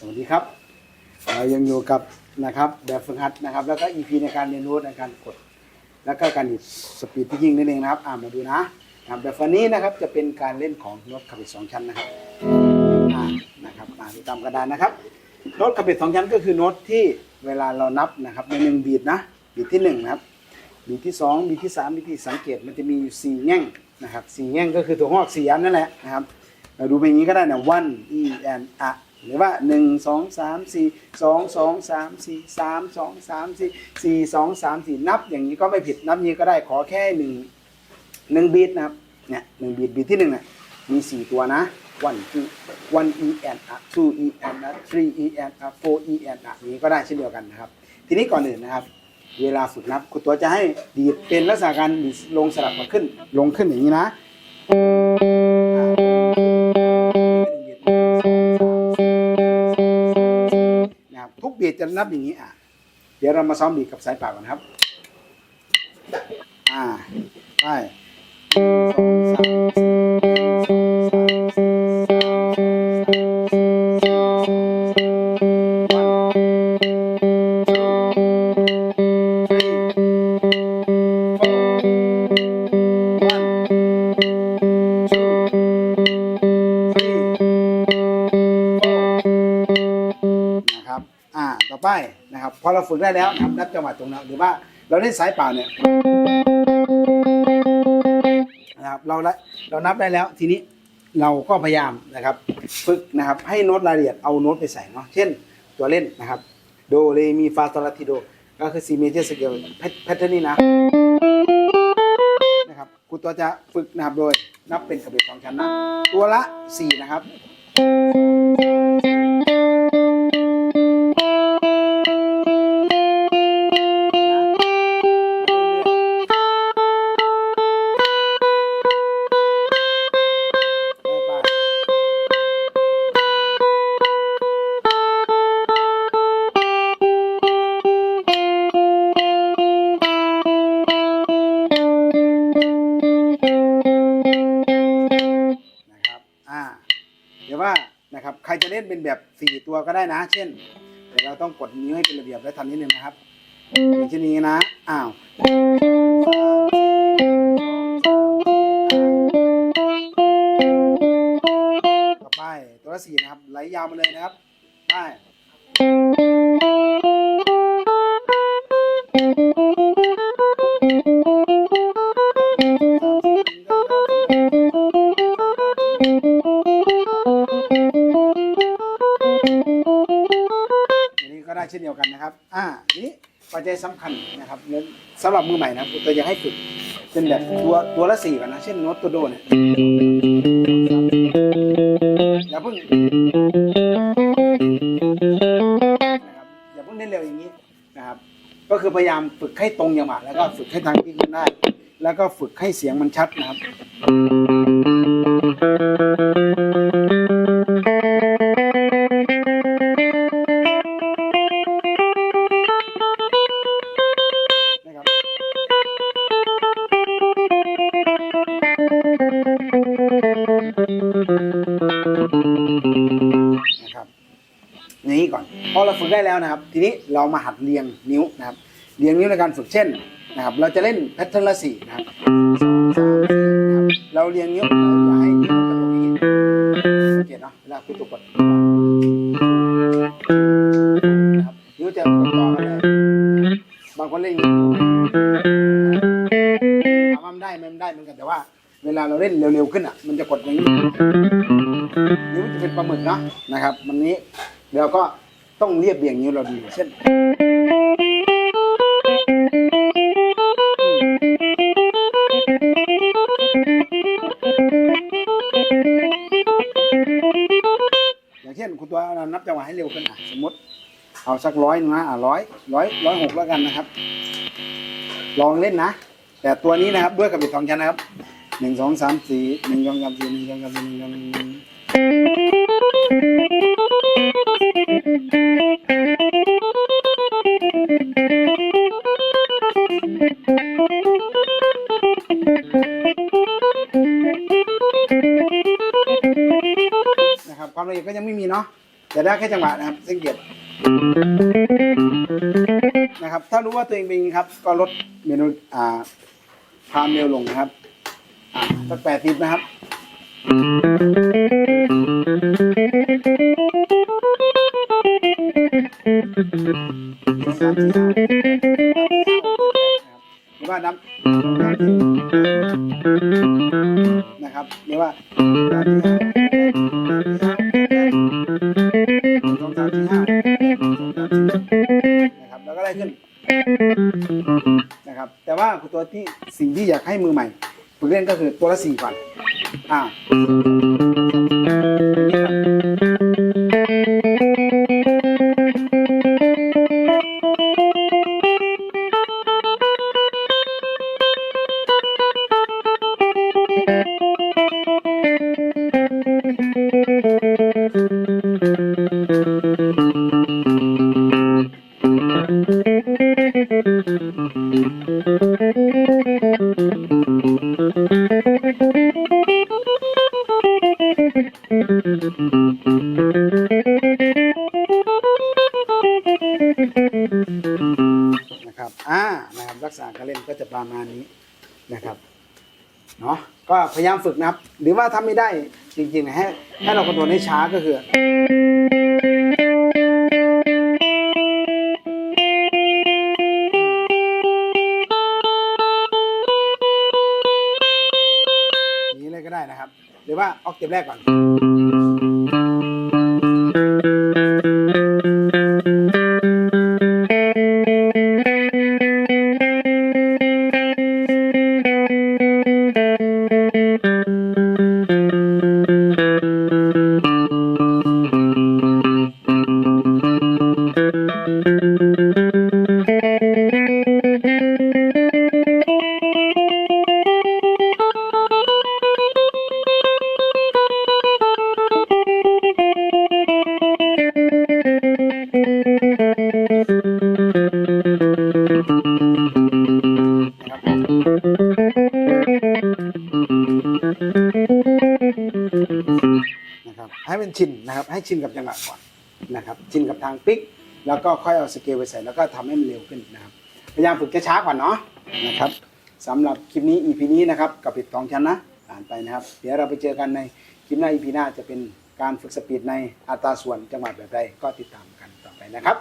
สวัสดีครับ เรายังอยู่กับนะครับแบบฝึกหัดนะครับ แล้วก็ EP ในการเรียนรู้ในการกด แล้วก็การหยุดสปีดที่ยิ่งนั่นเองนะครับอ่ามาดูนะนะครับแบบวันนี้นะครับจะเป็นการเล่นของโน้ตขับเบสองชั้นนะครับอ่านะครับอ่าดูตามกระดานนะครับโน้ตขับเบสองชั้นก็คือโน้ตที่เวลาเรานับนะครับในหนึ่งบีทนะบีทที่หนึ่งนะครับบีทที่สองบีทที่สามบีทที่สังเกตมันจะมีอยู่สี่แง่งนะครับสี่แง่งก็คือตัวหอกสี่อันนั่นแหละนะครับเราดูไปอย่างนี้ก็ได้นะ one e and a หรือว่าหนึ่งสองสามสี่สองสองสามสี่สามสองสามสี่สี่สองสามสี่นับอย่างนี้ก็ไม่ผิดนับนี้ก็ได้ขอแค่หนึ่งหนึ่งบีทนะครับเนี่ยหนึ่งบีทบีทที่หนึ่งน่ะมีสี่ตัวนะ one two one e and a two e and a three e and a four e and a อย่างนี้ก็ได้เช่นเดียวกันนะครับ ทีนี้ก่อนอื่นนะครับ เวลาฝึกนับครูตัวจะให้ดีดเป็นลักษณะการดีดลงสลับมาขึ้น ลงขึ้นอย่างนี้นะ จะนับอย่างนี้อะ เดี๋ยวเรามาซ้อมดีกับสายปากก่อนครับ อ่า ไปหนึ่งสองสาม อ่าต่อไปนะครับพอเราฝึกได้แล้วนะครับนับจังหวะตรงนั้นหรือว่าเราเล่นสายเปล่าเนี่ยนะครับเราละเรานับได้แล้วทีนี้เราก็พยายามนะครับ ฝึกนะครับให้โน้ตรายละเอียดเอาโน้ตไปใส่เนาะเช่นตัวเล่นนะครับโดเรมีฟาโซลาทิโดก็คือ C major scale แพทเทิร์นนี้นะนะครับครูตัวจะฝึกนะครับโดยนับเป็นกระเบียดสองชั้นนะตัวละ 4 นะครับ ครับใครจะเล่นเป็นแบบสี่ตัวก็ได้นะ เช่นแต่เราต้องกดนิ้วให้เป็นระเบียบและทำนิดนึงนะครับอย่างเช่นนี้นะ อ้าวต่อไปตัวละสี่นะครับไหลยาวมาเลยนะครับไป ปัจจัยสำคัญนะครับเน้นสำหรับมือใหม่นะผมจะอยากให้ฝึกเป็นแบบตัวตัวละสี่ก่อนนะ เช่นโน้ตตัวโดเนี่ยอย่าเพิ่งนะครับอย่าเพิ่งเล่นเร็วอย่างนี้นะครับ ก็คือพยายามฝึกให้ตรงจังหวะแล้วก็ฝึกให้ทางที่ขึ้นได้ แล้วก็ฝึกให้เสียงมันชัดนะครับ กได้แล้วนะครับ ทีนี้เรามาหัดเรียงนิ้วนะครับ เรียงนิ้วในการฝึกเช่นนะครับ เราจะเล่นแพทเทิร์นละสี่นะครับ เราเรียงนิ้วอย่าให้นิ้วกระโดดอย่างนี้สังเกตเนาะเวลาคุณตุกกดนะครับนิ้วจะกดต่อกันเลยบางคนเล่นนี้ถามว่ามันได้มันได้เหมือนกันแต่ว่า เวลาเราเล่นเร็วๆขึ้นอะ มันจะกดอย่างนี้นิ้วจะเป็นปลาหมึกเนาะนะครับมันนี้เราก็ ต้องเรียบเรียงนิ้วเราดีเช่นอย่างเช่นคุณตัวนับจังหวะให้เร็วขึ้นอะสมมติ เอาสักร้อยหนึงนะอะร้อยร้อยร้อยหกแล้วกันนะครับ ลองเล่นนะ แต่ตัวนี้นะครับด้วยกับบิดสองชั้นนะครับหนึ่งสองสามสี่หนึ่งสองสามสี่หนึ่งสองสามสี่หนึ่งสอง ละเอียดก็ยังไม่มีเนาะจะได้แค่จังหวะนะครับสังเกตนะครับ ถ้ารู้ว่าตัวเองเป็นครับ ก็ลดเมนูอ่าความเร็วลงนะครับอ่าสักแปดสิบนะครับหรือว่านับนะครับหรือว่า แต่ว่าตัวที่สิ่งที่อยากให้มือใหม่ฝึกเล่นก็คือตัวละสี่ก่อนอ่า นะครับอ่านะครับลักษณะการเล่นก็จะประมาณนี้นะครับเนาะก็พยายามฝึกนะครับ หรือว่าถ้าไม่ได้จริงๆนะให้ให้เราคำนวณให้ช้าก็คือ ว่าออกเกมแรกก่อน ชินนะครับ ให้ชินกับจังหวะก่อนนะครับ ชินกับทางปิก แล้วก็ค่อยเอาสเกลไปใส่แล้วก็ทำให้มันเร็วขึ้นนะครับ พยายามฝึกช้าๆก่อนเนาะนะครับสำหรับคลิปนี้ EP นี้นะครับกับปิดของฉันนะอ่านไปนะครับ เดี๋ยวเราไปเจอกันในคลิปหน้า EP หน้าจะเป็นการฝึกสปีดในอัตราส่วนจังหวะแบบใดก็ติดตามกันต่อไปนะครับ